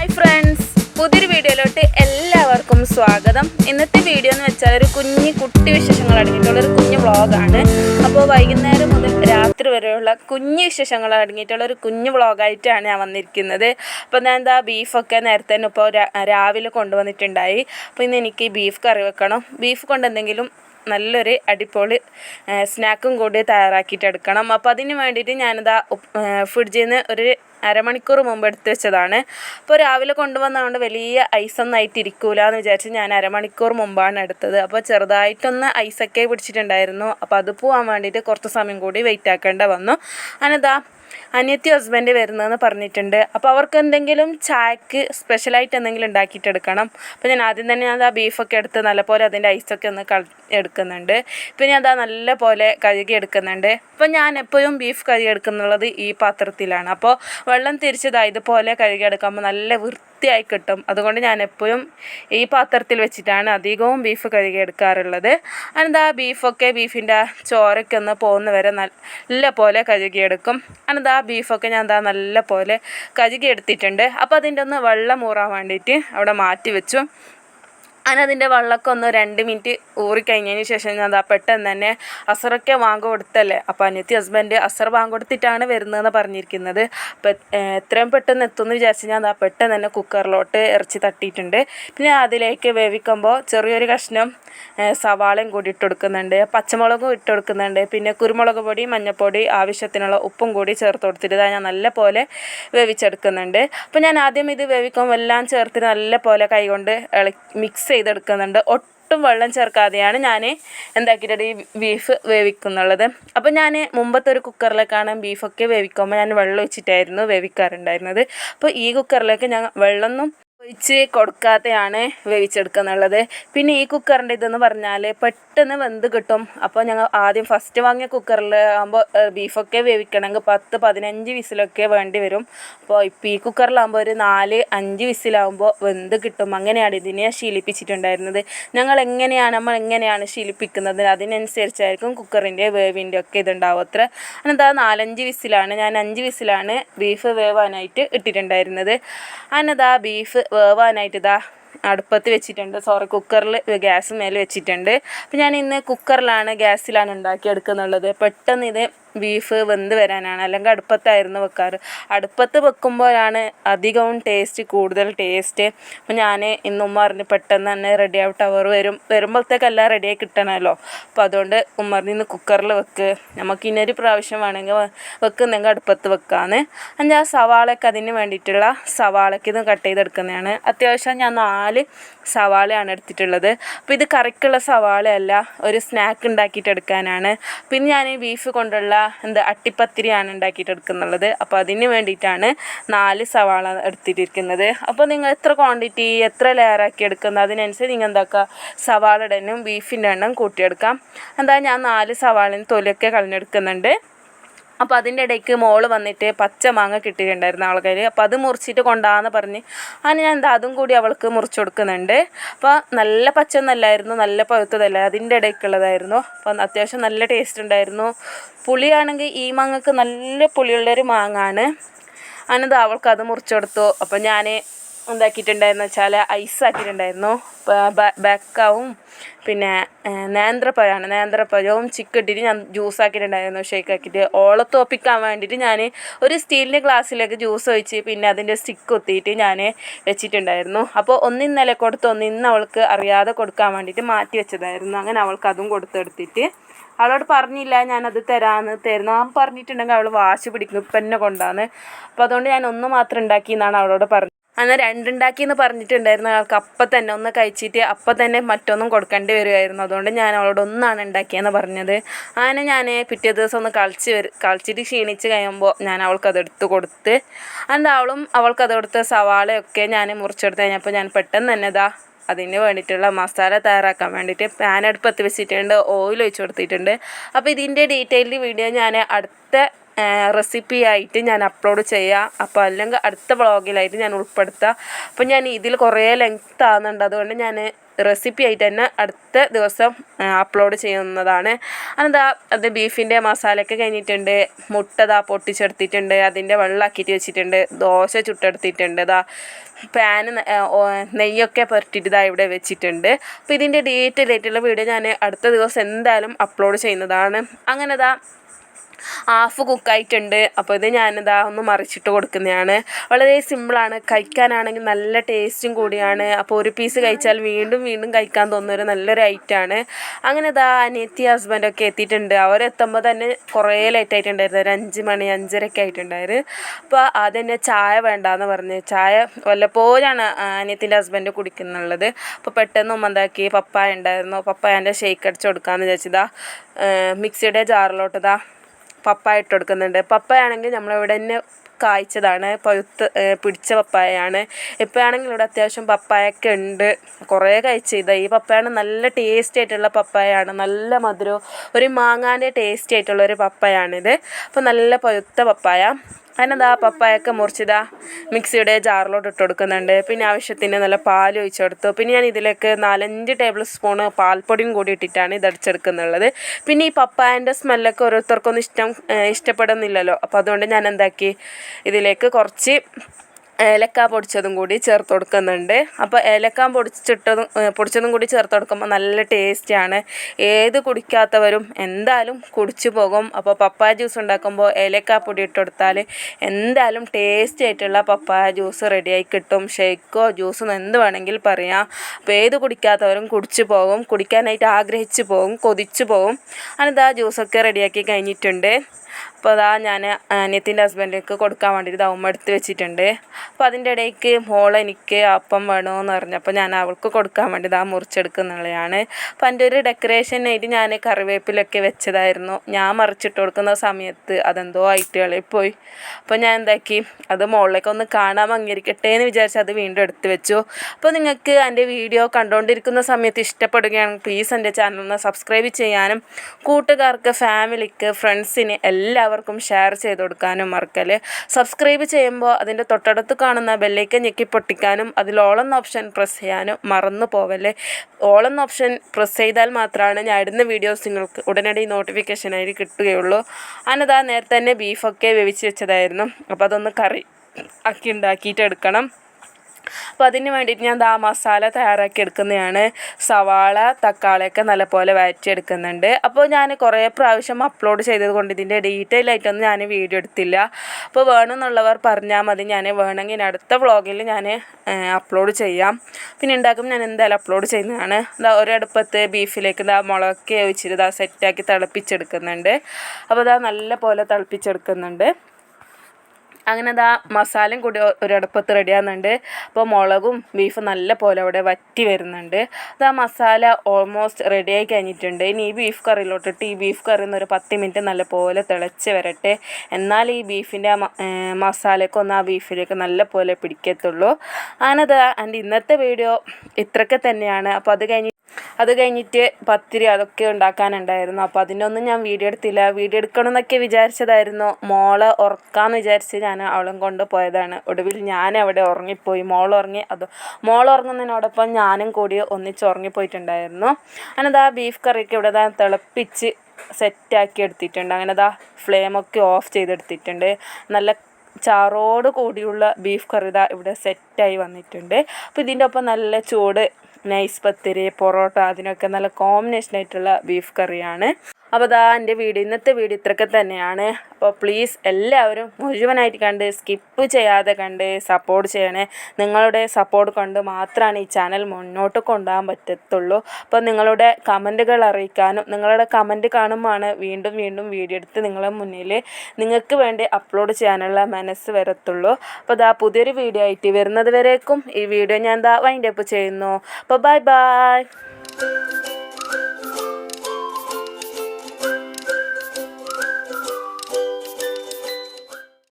Hi friends പുതിയൊരു വീഡിയോയിലോട്ട് എല്ലാവർക്കും സ്വാഗതം. ഇന്നത്തെ വീഡിയോ എന്ന് വെച്ചാൽ ഒരു കുഞ്ഞു കുട്ടി വിശേഷങ്ങൾ അടങ്ങിയിട്ടുള്ള ഒരു കുഞ്ഞു വ്ളോഗാണ്. അപ്പോൾ വൈകുന്നേരം മുതൽ രാത്രി വരെയുള്ള കുഞ്ഞു വിശേഷങ്ങൾ അടങ്ങിയിട്ടുള്ള ഒരു കുഞ്ഞു വ്ളോഗായിട്ടാണ് ഞാൻ വന്നിരിക്കുന്നത്. അപ്പോൾ ഞാൻ എന്താ ബീഫൊക്കെ നേരത്തെ തന്നെ ഇപ്പോൾ രാവിലെ കൊണ്ടുവന്നിട്ടുണ്ടായി. അപ്പോൾ ഇന്ന് എനിക്ക് ബീഫ് കറി വെക്കണം. ബീഫ് കൊണ്ട് എന്തെങ്കിലും നല്ലൊരു അടിപൊളി സ്നാക്കും കൂടി തയ്യാറാക്കിയിട്ട് എടുക്കണം. അപ്പോൾ അതിന് വേണ്ടിയിട്ട് ഞാനിതാ ഫ്രിഡ്ജിൽ നിന്ന് ഒരു അരമണിക്കൂർ മുമ്പ് എടുത്ത് വെച്ചതാണ്. അപ്പോൾ രാവിലെ കൊണ്ടുവന്നതുകൊണ്ട് വലിയ ഐസൊന്നും ആയിട്ട് ഇരിക്കൂല എന്ന് വിചാരിച്ച് ഞാൻ അരമണിക്കൂർ മുമ്പാണ് എടുത്തത്. അപ്പോൾ ചെറുതായിട്ടൊന്ന് ഐസൊക്കെ പിടിച്ചിട്ടുണ്ടായിരുന്നു. അപ്പോൾ അത് പോവാൻ വേണ്ടിയിട്ട് കുറച്ച് സമയം കൂടി വെയിറ്റ് ആക്കേണ്ട വന്നു. അനതാ അനിയത്തി ഹസ്ബൻഡ് വരുന്നതെന്ന് പറഞ്ഞിട്ടുണ്ട്. അപ്പോൾ അവർക്ക് എന്തെങ്കിലും ചായക്ക് സ്പെഷ്യലായിട്ട് എന്തെങ്കിലും ഉണ്ടാക്കിയിട്ടെടുക്കണം അപ്പോൾ ഞാൻ ആദ്യം തന്നെ ഞാൻ ആ ബീഫൊക്കെ എടുത്ത് നല്ലപോലെ അതിന്റെ ഐസൊക്കെ ഒന്ന് കൾ എടുക്കുന്നുണ്ട്. പിന്നെ അതാ നല്ലപോലെ കഴുകി എടുക്കുന്നുണ്ട്. അപ്പോൾ ഞാൻ എപ്പോഴും ബീഫ് കഴുകി എടുക്കുന്നുള്ളത് ഈ പാത്രത്തിലാണ്. അപ്പോൾ വെള്ളം തിരിച്ചതാ ഇതുപോലെ കഴുകിയെടുക്കുമ്പോൾ നല്ല വൃത്തിയായി കിട്ടും. അതുകൊണ്ട് ഞാൻ എപ്പോഴും ഈ പാത്രത്തിൽ വെച്ചിട്ടാണ് അധികവും ബീഫ് കഴുകിയെടുക്കാറുള്ളത് അനന്താ ബീഫൊക്കെ ബീഫിന്റെ ചോരയ്ക്ക് ഒന്ന് പോകുന്ന വരെ നല്ല പോലെ കഴുകിയെടുക്കും. അനന്താ ബീഫൊക്കെ ഞാൻ എന്താ നല്ല പോലെ കഴുകിയെടുത്തിട്ടുണ്ട്. അപ്പോൾ അതിന്റെ ഒന്ന് വെള്ളം ഊറാൻ വേണ്ടിയിട്ട് അവിടെ മാറ്റി വെച്ചു. അതിനതിന്റെ വെള്ളമൊക്കെ ഒന്ന് രണ്ട് മിനിറ്റ് ഊറിക്കഴിഞ്ഞതിന് ശേഷം ഞാൻ അതാ പെട്ടെന്ന് തന്നെ അസറൊക്കെ വാങ്ങ കൊടുത്തല്ലേ? അപ്പോൾ അനിയത്തി ഹസ്ബൻഡ് അസർ വാങ്ങ കൊടുത്തിട്ടാണ് വരുന്നതെന്ന് പറഞ്ഞിരിക്കുന്നത്. അപ്പോൾ എത്രയും പെട്ടെന്ന് എത്തുമെന്ന് വിചാരിച്ച് ഞാൻ അതാ പെട്ടെന്ന് തന്നെ കുക്കറിലോട്ട് ഇറച്ചി തട്ടിയിട്ടുണ്ട്. പിന്നെ അതിലേക്ക് വേവിക്കുമ്പോൾ ചെറിയൊരു കഷ്ണം സവാളയും കൂടി ഇട്ട് കൊടുക്കുന്നുണ്ട് പച്ചമുളകും ഇട്ട് കൊടുക്കുന്നുണ്ട് പിന്നെ കുരുമുളക് പൊടി മഞ്ഞൾപ്പൊടി ആവശ്യത്തിനുള്ള ഉപ്പും കൂടി ചേർത്ത് കൊടുത്തിട്ട് ഞാൻ നല്ല പോലെ വേവിച്ചെടുക്കുന്നുണ്ട്. അപ്പോൾ ഞാൻ ആദ്യം ഇത് വേവിക്കുമ്പോൾ എല്ലാം ചേർത്ത് നല്ല പോലെ കൈകൊണ്ട് ഇള മിക്സ് ചെയ്തെടുക്കുന്നുണ്ട്. ഒട്ടും വെള്ളം ചേർക്കാതെയാണ് ഞാൻ എന്താക്കിയിട്ട് ഈ ബീഫ് വേവിക്കുന്നുള്ളത്. അപ്പോൾ ഞാൻ മുമ്പത്തെ ഒരു കുക്കറിലേക്കാണ് ബീഫൊക്കെ വേവിക്കുമ്പോൾ ഞാൻ വെള്ളം ഒഴിച്ചിട്ടായിരുന്നു വേവിക്കാറുണ്ടായിരുന്നത്. അപ്പോൾ ഈ കുക്കറിലേക്ക് ഞാൻ വെള്ളമൊന്നും ഒഴിച്ച് കൊടുക്കാതെയാണ് വേവിച്ചെടുക്കുന്നുള്ളത്. പിന്നെ ഈ കുക്കറിന്റെ ഇതെന്ന് പറഞ്ഞാൽ പെട്ടെന്ന് വെന്ത് കിട്ടും. അപ്പോൾ ഞങ്ങൾ ആദ്യം ഫസ്റ്റ് വാങ്ങിയ കുക്കറിൽ ആകുമ്പോൾ ബീഫൊക്കെ വേവിക്കണമെങ്കിൽ പത്ത് പതിനഞ്ച് വിസിലൊക്കെ വേണ്ടി വരും. അപ്പോൾ ഇപ്പോൾ ഈ കുക്കറിലാകുമ്പോൾ ഒരു നാല് അഞ്ച് വിസിലാകുമ്പോൾ വെന്ത് കിട്ടും. അങ്ങനെയാണ് ഇതിനെ ശീലിപ്പിച്ചിട്ടുണ്ടായിരുന്നത്. ഞങ്ങൾ എങ്ങനെയാണ് നമ്മൾ എങ്ങനെയാണ് ശീലിപ്പിക്കുന്നത്? അതിനനുസരിച്ചായിരിക്കും കുക്കറിന്റെ വേവിന്റെ ഒക്കെ ഇതുണ്ടാവും അത്ര അതെന്താ നാലഞ്ച് വിസിലാണ്. ഞാൻ അഞ്ച് വിസിലാണ് ബീഫ് വേവാനായിട്ട് ഇട്ടിട്ടുണ്ടായിരുന്നത്. അനന്താ ബീഫ് വേവാനായിട്ട് ഇതാ അടുപ്പത്ത് വെച്ചിട്ടുണ്ട്. സോറി കുക്കറിൽ ഗ്യാസ് മേലെ വെച്ചിട്ടുണ്ട്. അപ്പം ഞാൻ ഇന്ന് കുക്കറിലാണ് ഗ്യാസിലാണ് ഉണ്ടാക്കിയെടുക്കുന്നുള്ളത്. പെട്ടെന്ന് ഇത് ബീഫ് വെന്ത് വരാനാണ്. അല്ലെങ്കിൽ അടുപ്പത്തായിരുന്നു വെക്കാറ്. അടുപ്പത്ത് വെക്കുമ്പോഴാണ് അധികവും ടേസ്റ്റ് കൂടുതൽ ടേസ്റ്റ് അപ്പോൾ ഞാൻ ഇന്ന് ഉമ്മ പറഞ്ഞ് പെട്ടെന്ന് തന്നെ റെഡി ആവട്ടെ അവർ വരും. വരുമ്പോഴത്തേക്കെല്ലാം റെഡിയായി കിട്ടണമല്ലോ. അപ്പോൾ അതുകൊണ്ട് ഉമ്മ ഇന്ന് കുക്കറിൽ വെക്ക്. നമുക്ക് ഇനൊരു പ്രാവശ്യം വേണമെങ്കിൽ വെക്കുന്നെങ്കിൽ അടുപ്പത്ത് വെക്കാന്ന്. ഞാൻ ആ സവാളയ്ക്ക് അതിന് വേണ്ടിയിട്ടുള്ള സവാളയ്ക്ക് ഇത് കട്ട് ചെയ്തെടുക്കുന്നതാണ്. അത്യാവശ്യം ഞാൻ നാല് സവാളയാണ് എടുത്തിട്ടുള്ളത്. അപ്പോൾ ഇത് കറിക്കുള്ള സവാളയല്ല. ഒരു സ്നാക്ക് ഉണ്ടാക്കിയിട്ട് എടുക്കാനാണ്. പിന്നെ ഞാൻ ബീഫ് കൊണ്ടുള്ള എന്താ അട്ടിപ്പത്തിരിയാണ് ഉണ്ടാക്കിയിട്ട് എടുക്കുന്നുള്ളത് അപ്പോൾ അതിന് വേണ്ടിയിട്ടാണ് നാല് സവാള എടുത്തിട്ടിരിക്കുന്നത്. അപ്പോൾ നിങ്ങൾ എത്ര ക്വാണ്ടിറ്റി എത്ര ലെയറാക്കി എടുക്കുന്നത്? അതിനനുസരിച്ച് നിങ്ങൾ എന്താക്കുക സവാളയുടെ എണ്ണം ബീഫിന്റെ എണ്ണം കൂട്ടിയെടുക്കാം. എന്താ ഞാൻ നാല് സവാളിന് തൊലിയൊക്കെ കളഞ്ഞെടുക്കുന്നുണ്ട്. അപ്പോൾ അതിന്റെ ഇടയ്ക്ക് മോൾ വന്നിട്ട് പച്ച മാങ്ങ കിട്ടുകയുണ്ടായിരുന്നു ആൾക്കാർ അപ്പം അപ്പോൾ അത് മുറിച്ചിട്ട് കൊണ്ടാന്ന് പറഞ്ഞ് അങ്ങനെ ഞാൻ എന്താ അതും കൂടി അവൾക്ക് മുറിച്ച് കൊടുക്കുന്നുണ്ട്. അപ്പോൾ നല്ല പച്ച ഒന്നല്ലായിരുന്നു നല്ല പഴുത്തതല്ല അതിന്റെ ഇടയ്ക്കുള്ളതായിരുന്നു. അപ്പം അത്യാവശ്യം നല്ല ടേസ്റ്റ് ഉണ്ടായിരുന്നു. പുളിയാണെങ്കിൽ ഈ മാങ്ങക്ക് നല്ല പുളിയുള്ളൊരു മാങ്ങാണ്. അനത് അവൾക്ക് അത് മുറിച്ച് കൊടുത്തു. അപ്പോൾ ഞാൻ എന്താക്കിയിട്ടുണ്ടായിരുന്നു വെച്ചാൽ ഐസ് ആക്കിയിട്ടുണ്ടായിരുന്നു ബേക്കാവും പിന്നെ നേന്ത്രപ്പഴമാണ് നേന്ത്രപ്പഴവും ചിക്കിട്ടിട്ട് ഞാൻ ജ്യൂസ് ആക്കിയിട്ടുണ്ടായിരുന്നു ഷേക്ക് ആക്കിയിട്ട് ഓളെ തോപ്പിക്കാൻ വേണ്ടിയിട്ട് ഞാൻ ഒരു സ്റ്റീലിന്റെ ഗ്ലാസ്സിലേക്ക് ജ്യൂസ് ഒഴിച്ച് പിന്നെ അതിന്റെ സ്റ്റിക്ക് കുത്തിയിട്ട് ഞാൻ വെച്ചിട്ടുണ്ടായിരുന്നു. അപ്പോൾ ഒന്ന് ഇന്നലെ കൊടുത്ത് ഒന്ന് ഇന്ന് അവൾക്ക് അറിയാതെ കൊടുക്കാൻ വേണ്ടിയിട്ട് മാറ്റി വെച്ചതായിരുന്നു. അങ്ങനെ അവൾക്ക് അതും കൊടുത്തെടുത്തിട്ട് അവളോട് പറഞ്ഞില്ല ഞാനത് തരാമെന്ന് തരുന്ന. പറഞ്ഞിട്ടുണ്ടെങ്കിൽ അവൾ വാശി പിടിക്കും ഇപ്പം എന്നെ കൊണ്ടാന്ന്. അപ്പോൾ അതുകൊണ്ട് ഞാൻ ഒന്ന് മാത്രം ഉണ്ടാക്കി എന്നാണ് അവളോട് പറഞ്ഞത്. അന്ന് രണ്ടുണ്ടാക്കി എന്ന് പറഞ്ഞിട്ടുണ്ടായിരുന്ന ആൾക്ക്. അപ്പം തന്നെ ഒന്ന് കഴിച്ചിട്ട് അപ്പം തന്നെ മറ്റൊന്നും കൊടുക്കേണ്ടി വരുമായിരുന്നു അതുകൊണ്ട് ഞാൻ അവളോട് ഒന്നാണ് ഉണ്ടാക്കിയെന്ന് പറഞ്ഞത്. അങ്ങനെ ഞാൻ പിറ്റേ ദിവസം ഒന്ന് കളിച്ച് വരും കളിച്ചിട്ട് ക്ഷീണിച്ച് കഴിയുമ്പോൾ ഞാൻ അവൾക്കത് എടുത്ത് കൊടുത്ത് എന്നിട്ട് അവളും അവൾക്കത് കൊടുത്ത സവാളയൊക്കെ ഞാൻ മുറിച്ചെടുത്ത് കഴിഞ്ഞപ്പോൾ ഞാൻ പെട്ടെന്ന് തന്നെ ഇതാ അതിന് വേണ്ടിയിട്ടുള്ള മസാല തയ്യാറാക്കാൻ വേണ്ടിയിട്ട് പാൻ അടുപ്പത്ത് വെച്ചിട്ടുണ്ട് ഓയിൽ ഒഴിച്ച് കൊടുത്തിട്ടുണ്ട്. അപ്പോൾ ഇതിന്റെ ഡീറ്റെയിൽഡ് വീഡിയോ ഞാൻ അടുത്ത റെസിപ്പി ആയിട്ട് ഞാൻ അപ്ലോഡ് ചെയ്യാം. അപ്പോൾ അല്ലെങ്കിൽ അടുത്ത വ്ളോഗിലായിട്ട് ഞാൻ ഉൾപ്പെടുത്താം. അപ്പോൾ ഞാൻ ഇതിൽ കുറേ ലെങ്ത് ആകുന്നുണ്ട് അതുകൊണ്ട് ഞാൻ റെസിപ്പി ആയിട്ട് തന്നെ അടുത്ത ദിവസം അപ്ലോഡ് ചെയ്യുന്നതാണ്. അതെന്താ അത് ബീഫിന്റെ മസാലയൊക്കെ കഴിഞ്ഞിട്ടുണ്ട്. മുട്ട ദാ പൊട്ടിച്ചെടുത്തിട്ടുണ്ട്. അതിന്റെ വെള്ളമാക്കിയിട്ട് വെച്ചിട്ടുണ്ട്. ദോശ ചുട്ടെടുത്തിട്ടുണ്ട്. ഇതാ പാന് നെയ്യൊക്കെ പുരട്ടിയിട്ട് ഇതാ ഇവിടെ വെച്ചിട്ടുണ്ട്. അപ്പോൾ ഇതിന്റെ ഡീറ്റെയിൽ ആയിട്ടുള്ള വീഡിയോ ഞാൻ അടുത്ത ദിവസം എന്തായാലും അപ്ലോഡ് ചെയ്യുന്നതാണ്. അങ്ങനെ ദാ ഹാഫ് കുക്കായിട്ടുണ്ട്. അപ്പോൾ ഇത് ഞാനിതാ ഒന്ന് മറിച്ചിട്ട് കൊടുക്കുന്നതാണ്. വളരെ സിമ്പിളാണ്. കഴിക്കാനാണെങ്കിൽ നല്ല ടേസ്റ്റും കൂടിയാണ്. അപ്പോൾ ഒരു പീസ് കഴിച്ചാൽ വീണ്ടും വീണ്ടും കഴിക്കാൻ തോന്നുന്ന ഒരു നല്ലൊരു ഐറ്റമാണ് അങ്ങനെ ഇതാ അനിയത്തി ഹസ്ബൻഡൊക്കെ എത്തിയിട്ടുണ്ട്. അവരെത്തുമ്പോൾ തന്നെ കുറേ ലേറ്റ് ആയിട്ടുണ്ടായിരുന്നു. ഒരു അഞ്ച് മണി അഞ്ചരയൊക്കെ ആയിട്ടുണ്ടായിരുന്നു അപ്പോൾ ആദ്യം തന്നെ ചായ വേണ്ടാന്ന് പറഞ്ഞ്. ചായ വല്ലപ്പോഴാണ് അനിയത്തിന്റെ ഹസ്ബൻഡ് കുടിക്കുന്നുള്ളത്. അപ്പോൾ പെട്ടെന്ന് ഉമ്മ എന്താക്കി പപ്പായ ഉണ്ടായിരുന്നു. പപ്പായന്റെ ഷേക്ക് അടിച്ച് കൊടുക്കാമെന്ന് വിചാരിച്ചതാ മിക്സിയുടെ ജാറിലോട്ടതാ പപ്പായ ഇട്ട് കൊടുക്കുന്നുണ്ട്. പപ്പായാണെങ്കിൽ നമ്മളിവിടെ തന്നെ കായ്ച്ചതാണ്. പഴുത്ത് പിടിച്ച പപ്പായയാണ്. ഇപ്പോഴാണെങ്കിൽ ഇവിടെ അത്യാവശ്യം പപ്പായൊക്കെ ഉണ്ട്. കുറേ കഴിച്ച് ഇതാ. ഈ പപ്പായാണ് നല്ല ടേസ്റ്റി ആയിട്ടുള്ള പപ്പായാണ്. നല്ല മധുരവും ഒരു മാങ്ങാന്റെ ടേസ്റ്റി ആയിട്ടുള്ള ഒരു പപ്പായാണിത്. അപ്പോൾ നല്ല പഴുത്ത പപ്പായ. അതിനെന്താ പപ്പായൊക്കെ മുറിച്ചിതാ മിക്സിയുടെ ജാറിലോട്ട് ഇട്ട് കൊടുക്കുന്നുണ്ട്. പിന്നെ ആവശ്യത്തിന് നല്ല പാൽ ഒഴിച്ച് കൊടുത്തു. പിന്നെ ഞാൻ ഇതിലേക്ക് നാലഞ്ച് ടേബിൾ സ്പൂൺ പാൽപ്പൊടിയും കൂടി ഇട്ടിട്ടാണ് ഇത് അടിച്ചെടുക്കുന്നുള്ളത്. പിന്നെ ഈ പപ്പായന്റെ സ്മെല്ലൊക്കെ ഓരോരുത്തർക്കൊന്നും ഇഷ്ടം ഇഷ്ടപ്പെടുന്നില്ലല്ലോ. അപ്പോൾ അതുകൊണ്ട് ഞാൻ എന്താക്കി? ഇതിലേക്ക് കുറച്ച് ഏലക്ക പൊടിച്ചതും കൂടി ചേർത്ത് കൊടുക്കുന്നുണ്ട്. അപ്പോൾ ഏലക്ക പൊടിച്ചിട്ടതും പൊടിച്ചതും കൂടി ചേർത്ത് കൊടുക്കുമ്പോൾ നല്ല ടേസ്റ്റിയാണ് ഏത് കുടിക്കാത്തവരും എന്തായാലും കുടിച്ചു പോകും. അപ്പോൾ പപ്പായ ജ്യൂസ് ഉണ്ടാക്കുമ്പോൾ ഏലക്ക പൊടി ഇട്ട് കൊടുത്താൽ എന്തായാലും ടേസ്റ്റി ആയിട്ടുള്ള പപ്പായ ജ്യൂസ് റെഡിയായി കിട്ടും. ഷേക്കോ ജ്യൂസോ എന്ത് വേണമെങ്കിൽ പറയാം. അപ്പോൾ ഏത് കുടിക്കാത്തവരും കുടിച്ചു പോകും. കുടിക്കാനായിട്ട് ആഗ്രഹിച്ചു പോകും. കൊതിച്ചു പോകും. അനിതാ ജ്യൂസൊക്കെ റെഡിയാക്കി കഴിഞ്ഞിട്ടുണ്ട്. അപ്പോൾ അതാ ഞാൻ അനിയത്തിന്റെ ഹസ്ബൻഡിലേക്ക് കൊടുക്കാൻ വേണ്ടിയിട്ട് ദൗമ എടുത്ത് വെച്ചിട്ടുണ്ട്. അപ്പോൾ അതിന്റെ ഇടയ്ക്ക് മോൾ എനിക്ക് അപ്പം വേണമെന്ന് പറഞ്ഞപ്പോൾ ഞാൻ അവൾക്ക് കൊടുക്കാൻ വേണ്ടി ഇതാ മുറിച്ചെടുക്കുന്നുള്ളതാണ് അപ്പോൾ എന്റെ ഒരു ഡെക്കറേഷനായിട്ട് ഞാൻ കറിവേപ്പിലൊക്കെ വെച്ചതായിരുന്നു. ഞാൻ മറിച്ചിട്ട് കൊടുക്കുന്ന സമയത്ത് അതെന്തോ ആയിട്ട് ഇളയിപ്പോയി അപ്പോൾ ഞാൻ എന്താക്കി? അത് മോളിലേക്ക് ഒന്ന് കാണാൻ ഭംഗിരിക്കട്ടെ എന്ന് വിചാരിച്ച് അത് വീണ്ടും എടുത്ത് വെച്ചു. അപ്പോൾ നിങ്ങൾക്ക് എന്റെ വീഡിയോ കണ്ടുകൊണ്ടിരിക്കുന്ന സമയത്ത് ഇഷ്ടപ്പെടുകയാണെങ്കിൽ പ്ലീസ് എന്റെ ചാനൽ ഒന്ന് സബ്സ്ക്രൈബ് ചെയ്യാനും കൂട്ടുകാർക്ക് ഫാമിലിക്ക് ഫ്രണ്ട്സിന് എല്ലാവർക്കും ഷെയർ ചെയ്ത് കൊടുക്കാനും മറക്കൽ സബ്സ്ക്രൈബ് ചെയ്യുമ്പോൾ അതിന്റെ തൊട്ടടുത്ത് കാണുന്ന ബെല്ലേക്ക് ഞെക്കി പൊട്ടിക്കാനും അതിൽ ഓളെന്ന ഓപ്ഷൻ പ്രസ് ചെയ്യാനും മറന്നു പോവല്ലേ. ഓളെന്ന ഓപ്ഷൻ പ്രസ് ചെയ്താൽ മാത്രമാണ് ഞാൻ ഇടുന്ന വീഡിയോസ് നിങ്ങൾക്ക് ഉടനടി നോട്ടിഫിക്കേഷനായി കിട്ടുകയുള്ളൂ. അനതാ നേരത്തെ തന്നെ ബീഫൊക്കെ വേവിച്ച് വെച്ചതായിരുന്നു. അപ്പോൾ അതൊന്ന് കറി ആക്കി ഉണ്ടാക്കിയിട്ട് എടുക്കണം. അപ്പോൾ അതിന് വേണ്ടിയിട്ട് ഞാൻ ദാ മസാല തയ്യാറാക്കി എടുക്കുന്നതാണ്. സവാള തക്കാളിയൊക്കെ നല്ലപോലെ വഴറ്റിയെടുക്കുന്നുണ്ട് അപ്പോൾ ഞാൻ കുറേ പ്രാവശ്യം അപ്ലോഡ് ചെയ്തത് കൊണ്ട് ഇതിന്റെ ഡീറ്റെയിൽ ആയിട്ടൊന്നും ഞാൻ വീഡിയോ എടുത്തില്ല. അപ്പോൾ വേണമെന്നുള്ളവർ പറഞ്ഞാൽ മതി. ഞാൻ വേണമെങ്കിൽ അടുത്ത വ്ളോഗിൽ ഞാൻ അപ്ലോഡ് ചെയ്യാം. പിന്നെ ഉണ്ടാക്കുമ്പോൾ ഞാൻ എന്തായാലും അപ്ലോഡ് ചെയ്യുന്നതാണ്. ഇതാ ഒരടുപ്പത്ത് ബീഫിലേക്ക് ഇതാ മുളകൊക്കെ വെച്ചിട്ട് ഇതാ സെറ്റാക്കി തിളപ്പിച്ചെടുക്കുന്നുണ്ട്. അപ്പോൾ ഇതാ നല്ല പോലെ തിളപ്പിച്ചെടുക്കുന്നുണ്ട്. അങ്ങനെ ദാ മസാലയും കൂടി ഒരടുപ്പത്ത് റെഡിയാകുന്നുണ്ട് അപ്പോൾ മുളകും ബീഫും നല്ല പോലെ അവിടെ വറ്റി വരുന്നുണ്ട്. അത് ആ മസാല ഓൾമോസ്റ്റ് റെഡിയായി കഴിഞ്ഞിട്ടുണ്ട്. ഇനി ഈ ബീഫ് കറിയിലോട്ടിട്ട് ഈ ബീഫ് കറി ഒരു പത്ത് മിനിറ്റ് നല്ല പോലെ തിളച്ച് വരട്ടെ. എന്നാൽ ഈ ബീഫിന്റെ മസാലയൊക്കെ ഒന്ന് ആ ബീഫിലേക്ക് നല്ല പോലെ പിടിക്കത്തുള്ളൂ. അങ്ങനെ എന്റെ ഇന്നത്തെ വീഡിയോ ഇത്രയൊക്കെ തന്നെയാണ്. അപ്പോൾ അത് കഴിഞ്ഞ് അത് കഴിഞ്ഞിട്ട് പത്തിരി അതൊക്കെ ഉണ്ടാക്കാനുണ്ടായിരുന്നു. അപ്പോൾ അതിനൊന്നും ഞാൻ വീഡിയോ എടുത്തില്ല. വീഡിയോ എടുക്കണം എന്നൊക്കെ വിചാരിച്ചതായിരുന്നു. മോളെ ഉറക്കാമെന്ന് വിചാരിച്ച് ഞാൻ അവളും കൊണ്ട് പോയതാണ്. ഒടുവിൽ ഞാൻ അവിടെ ഉറങ്ങിപ്പോയി. മോൾ ഉറങ്ങി അത് മോൾ ഉറങ്ങുന്നതിനോടൊപ്പം ഞാനും കൂടി ഒന്നിച്ച് ഉറങ്ങിപ്പോയിട്ടുണ്ടായിരുന്നു. ആ ബീഫ് കറിയൊക്കെ ഇവിടെ തിളപ്പിച്ച് സെറ്റാക്കി എടുത്തിട്ടുണ്ട്. അങ്ങനെ ദാ ഫ്ലെയിമൊക്കെ ഓഫ് ചെയ്തെടുത്തിട്ടുണ്ട്. നല്ല ചാറോട് കൂടിയുള്ള ബീഫ് കറി ഇവിടെ സെറ്റായി വന്നിട്ടുണ്ട്. അപ്പോൾ ഇതിന്റെ ഒപ്പം നല്ല ചൂട് നൈസ് പത്തിരി പൊറോട്ട അതിനൊക്കെ നല്ല കോമ്പിനേഷൻ ആയിട്ടുള്ള ബീഫ് കറിയാണ് അപ്പോൾ അതാ എന്റെ വീഡിയോ ഇന്നത്തെ വീഡിയോ ഇത്രയൊക്കെ തന്നെയാണ്. അപ്പോൾ പ്ലീസ് എല്ലാവരും മുഴുവനായിട്ട് കണ്ട് സ്കിപ്പ് ചെയ്യാതെ കണ്ട് സപ്പോർട്ട് ചെയ്യണേ. നിങ്ങളുടെ സപ്പോർട്ട് കൊണ്ട് മാത്രമാണ് ഈ ചാനൽ മുന്നോട്ട് കൊണ്ടുപോകാൻ പറ്റത്തുള്ളൂ. അപ്പോൾ നിങ്ങളുടെ കമന്റുകൾ അറിയിക്കാനും നിങ്ങളുടെ കമന്റ് കാണുമ്പോഴാണ് വീണ്ടും വീണ്ടും വീഡിയോ എടുത്ത് നിങ്ങളുടെ മുന്നിൽ നിങ്ങൾക്ക് വേണ്ടി അപ്ലോഡ് ചെയ്യാനുള്ള മനസ്സ് വരത്തുള്ളൂ. അപ്പോൾ അതാ പുതിയൊരു വീഡിയോ ആയിട്ട് വരുന്നത് വരേക്കും. ഈ വീഡിയോ ഞാൻ എന്താ വൈൻഡപ്പ് ചെയ്യുന്നു. അപ്പോൾ ബൈ ബൈ